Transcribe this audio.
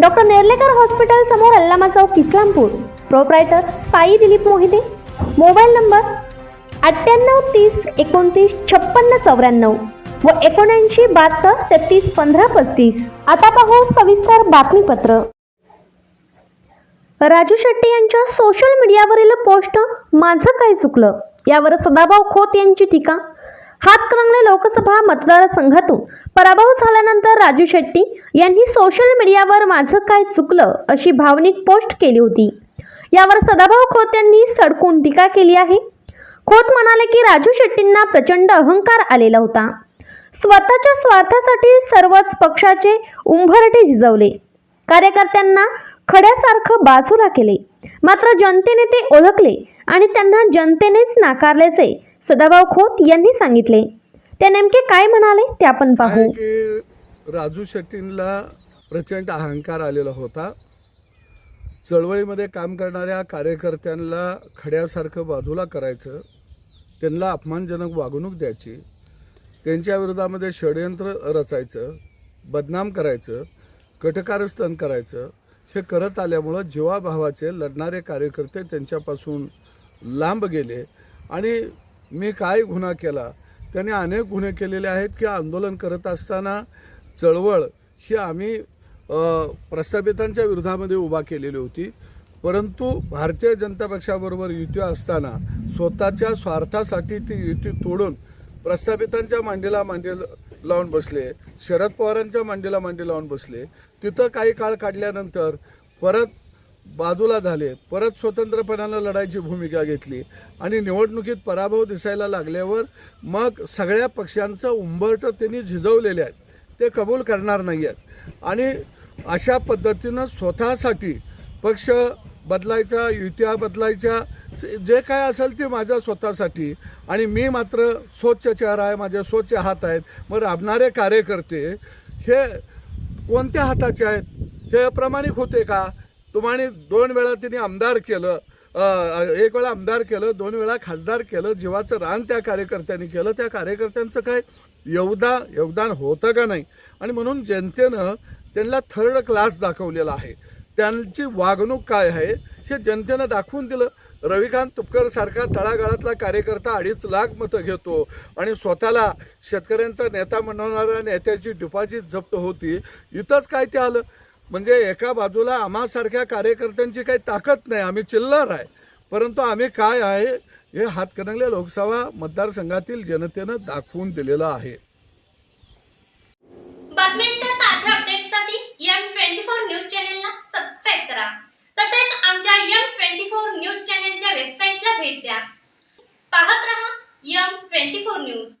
Doctor Nerlekar hospital समोर अल्लामा चौक Islampur. Proprietor Sai Dilip Mohite. Mobile number अठ्ठ्याण्णव तीस एकोणतीस छप्पन्न चौऱ्याण्णव व एकोणऐंशी बहात्तर तेहतीस पंधरा पस्तीस. आता पाहू सविस्तर बातमीपत्र. राजू शेट्टी यांच्या सोशल मीडियावरील पोस्ट माझं काय चुकलं? यावर सदाभाऊ खोत यांची टीका. हातकणंगले लोकसभा मतदारसंघातून पराभव झाल्यानंतर राजू शेट्टी यांनी सोशल मीडियावर माझं काय चुकलं अशी भावनिक पोस्ट केली होती. यावर सदाभाऊ खोत यांनी सडकून टीका केली आहे. खोत म्हणाले की राजू शेट्टींना प्रचंड अहंकार आलेला होता. स्वतःच्या स्वार्थासाठी सर्वच पक्षाचे उंभरटे झिजवले. कार्यकर्त्यांना खड्यासारखं बाजूला केले. मात्र जनतेने ते ओळखले आणि त्यांना जनतेनेच नाकारल्याचे सदाभाऊ खोत यांनी सांगितले. ते नेमके काय म्हणाले ते आपण पाहू. राजू शेट्टींना प्रचंड अहंकार आलेला होता. चळवळीमध्ये काम करणाऱ्या कार्यकर्त्यांना खड्यासारखं बाजूला करायचं त्यांना अपमानजनक वागणूक द्यायची त्यांच्या विरोधामध्ये षडयंत्र रचायचं बदनाम करायचं कटकारस्थान करायचं हे करत आल्यामुळं जीवाभावाचे लढणारे कार्यकर्ते त्यांच्यापासून लांब गेले आणि मी काय गुन्हा केला? त्याने अनेक गुन्हे केलेले आहेत की आंदोलन करत असताना चळवळ ही आम्ही प्रस्थापितांच्या विरोधामध्ये उभा केलेली होती. परंतु भारतीय जनता पक्षाबरोबर युती असताना स्वतःच्या स्वार्थासाठी ती युती तोडून प्रस्थापितांच्या मांडीला मांडी लावून बसले शरद पवारांच्या मांडीला मांडी लावून बसले. तिथं काही काळ काढल्यानंतर परत बाजूला झाले परत स्वतंत्रपणानं लढायची भूमिका घेतली आणि निवडणुकीत पराभव दिसायला लागल्यावर मग सगळ्या पक्षांचं उंबरटं त्यांनी झिजवलेले आहेत. ते कबूल करणार नाही आहेत आणि अशा पद्धतीनं स्वतःसाठी पक्ष बदलायचा युत्या बदलायच्या जे काय असेल ते माझ्या स्वतःसाठी. आणि मी मात्र स्वच्छ चेहरा आहे माझे स्वच्छ हात आहेत. मग राबणारे कार्यकर्ते हे कोणत्या हाताचे आहेत? हे प्रामाणिक होते का? तुम्हाला दोन वेळा तिने आमदार केलं एक वेळा आमदार केलं दोन वेळा खासदार केलं जीवाचं रान त्या कार्यकर्त्यांनी केलं. त्या कार्यकर्त्यांचं काय? योगदान योगदान होतं का नाही? आणि म्हणून जनतेनं त्यांना थर्ड क्लास दाखवलेला आहे. त्यांची वागणूक काय आहे हे जनतेनं दाखवून दिलं. रविकांत तुपकर सारखा तळागाळातला कार्यकर्ता अडीच लाख मतं घेतो आणि स्वतःला शेतकऱ्यांचा नेता म्हणणाऱ्या नेत्याची डिपॉझिट जप्त होती. इथंच काय ते आलं? म्हणजे एका बाजूला आम्हासारख्या कार्यकर्त्यांची काही ताकद नाही आम्ही चिल्लर आहे. परंतु आम्ही काय आहे हे हातकणंगले लोकसभा मतदारसंघातील जनतेनं दाखवून दिलेलं आहे. बातम्यांच्या ताज्या M twenty four news subscribe करा. तसेच आमच्या एम ट्वेंटी फोर न्यूज वेबसाईटला भेट द्या. पाहत रहा एम ट्वेंटी फोर न्यूज.